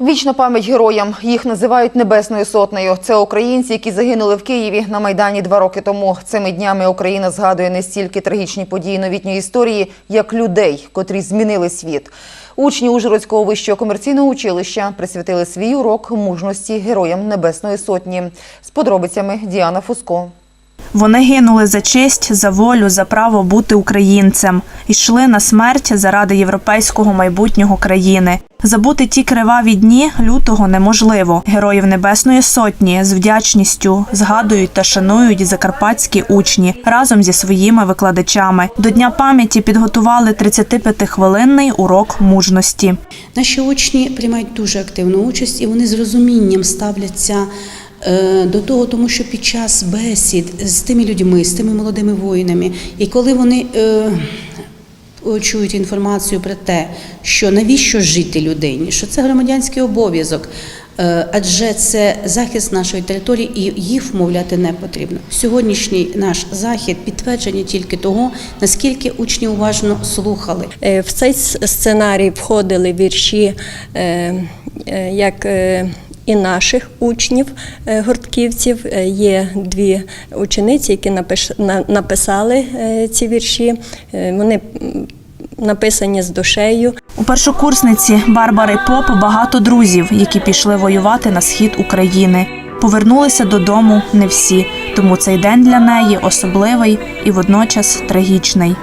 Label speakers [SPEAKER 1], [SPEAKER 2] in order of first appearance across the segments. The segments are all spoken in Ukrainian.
[SPEAKER 1] Вічна пам'ять героям. Їх називають Небесною сотнею. Це українці, які загинули в Києві на Майдані два роки тому. Цими днями Україна згадує не стільки трагічні події новітньої історії, як людей, котрі змінили світ. Учні Ужгородського вищого комерційного училища присвятили свій урок мужності героям Небесної сотні. З подробицями Діана Фуско.
[SPEAKER 2] Вони гинули за честь, за волю, за право бути українцем. Йшли на смерть заради європейського майбутнього країни. Забути ті криваві дні лютого неможливо. Героїв Небесної Сотні з вдячністю згадують та шанують закарпатські учні разом зі своїми викладачами. До Дня пам'яті підготували 35-хвилинний урок мужності.
[SPEAKER 3] Наші учні приймають дуже активну участь і вони з розумінням ставляться е, до того, тому що під час бесід з тими людьми, з тими молодими воїнами, і коли вони е, чують інформацію про те, що навіщо жити людині, що це громадянський обов'язок. е, Адже це захист нашої території, і їх вмовляти не потрібно. Сьогоднішній наш захід підтвердження тільки того, наскільки учні уважно слухали.
[SPEAKER 4] Е, В цей сценарій входили вірші е, е, як е, і наших учнів е, гуртківців. Е, Є дві учениці, які написали е, ці вірші. Е, Вони написані з душею.
[SPEAKER 2] У першокурсниці Барбари Поп багато друзів, які пішли воювати на схід України. Повернулися додому не всі, тому цей день для неї особливий і водночас трагічний.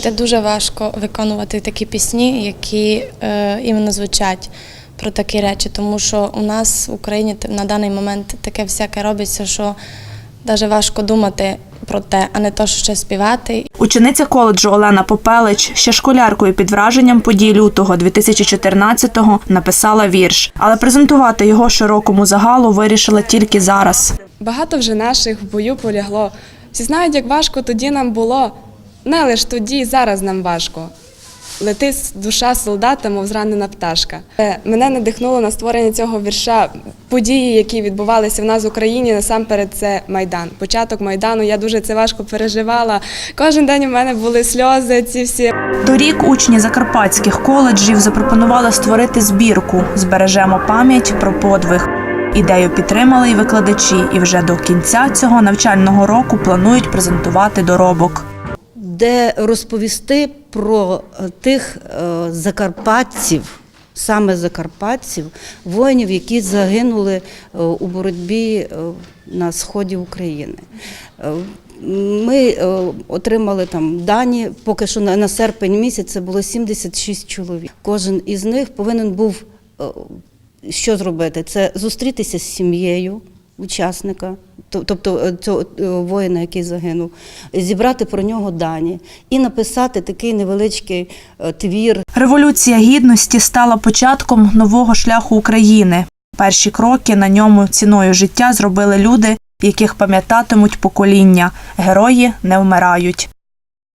[SPEAKER 5] Це дуже важко виконувати такі пісні, які е, іменно звучать про такі речі, тому що у нас в Україні на даний момент таке всяке робиться, що навіть важко думати про те, а не то, що ще співати.
[SPEAKER 2] Учениця коледжу Олена Попелич ще школяркою під враженням подій лютого 2014-го написала вірш, але презентувати його широкому загалу вирішила тільки зараз.
[SPEAKER 6] Багато вже наших в бою полягло. Всі знають, як важко тоді нам було. Не лиш тоді, і зараз нам важко. Лети с- душа солдата, мов зранена пташка. Е, Мене надихнуло на створення цього вірша події, які відбувалися в нас в Україні. Насамперед, це Майдан. Початок Майдану. Я дуже це важко переживала. Кожен день у мене були сльози. Ці всі
[SPEAKER 2] Торік учні закарпатських коледжів запропонували створити збірку Збережемо пам'ять про подвиг. Ідею підтримали й викладачі, і вже до кінця цього навчального року планують презентувати доробок.
[SPEAKER 7] Де розповісти про е, тих е, закарпатців, саме закарпатців, воїнів, які загинули е, у боротьбі на сході України. Ми отримали там дані, поки що на, серпень місяць це було 76 чоловік. Кожен із них повинен був що зробити? Це зустрітися з сім'єю учасника, тобто е, цього е, воїна, який загинув, зібрати про нього дані і написати такий невеличкий е, твір.
[SPEAKER 2] Революція гідності стала початком нового шляху України. Перші кроки на ньому ціною життя зробили люди, яких пам'ятатимуть покоління. Герої не вмирають.